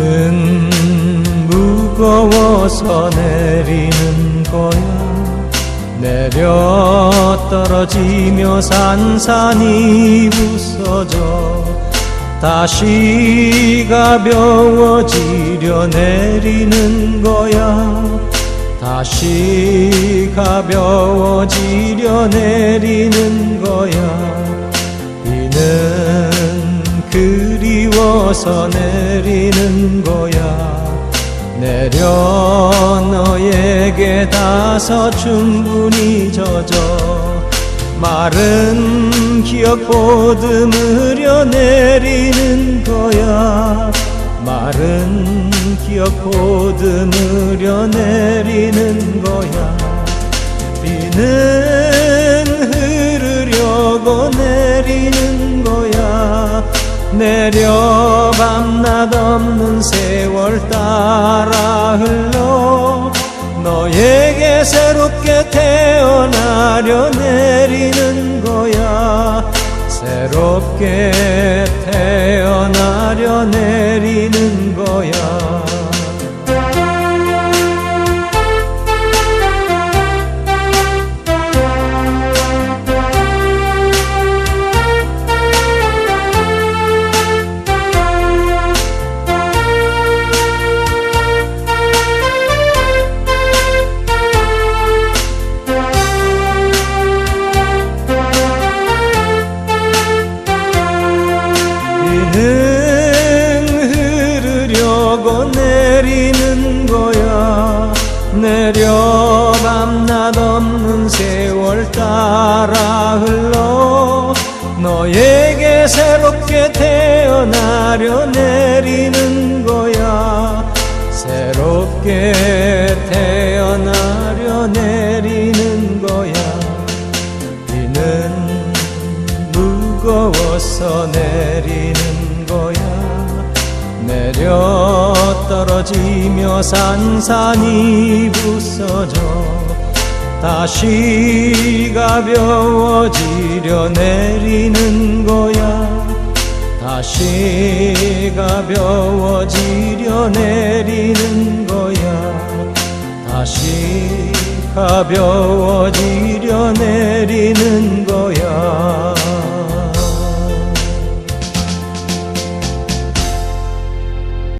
은 무거워서 내리는 거야. 내려 떨어지며 산산이 부서져 다시 가벼워지려 내리는 거야. 다시 가벼워지려 내리는 거야. 그리워서 내리는 거야. 내려 너에게 닿아서 충분히 젖어. 마른 기억 보듬으려 내리는 거야. 마른 기억 보듬으려 내리는 거야. 비는 흐르려고 거야 내려 밤낮 없는 세월 따라 흘러 너에게 새롭게 태어나려 내리는 거야. 새롭게 태어나려 내리는 거야 흐르려고 내리는 거야. 내려 밤낮 없는 세월 따라 흘러 너에게 새롭게 태어나려 내리는 거야. 새롭게 태어나려 내리는 거야. 비는 무거워서 내리는 거야 내려 떨어지며 산산이 부서져 다시 가벼워지려 내리는 거야. 다시 가벼워지려 내리는 거야. 다시 가벼워지려 내리는 거야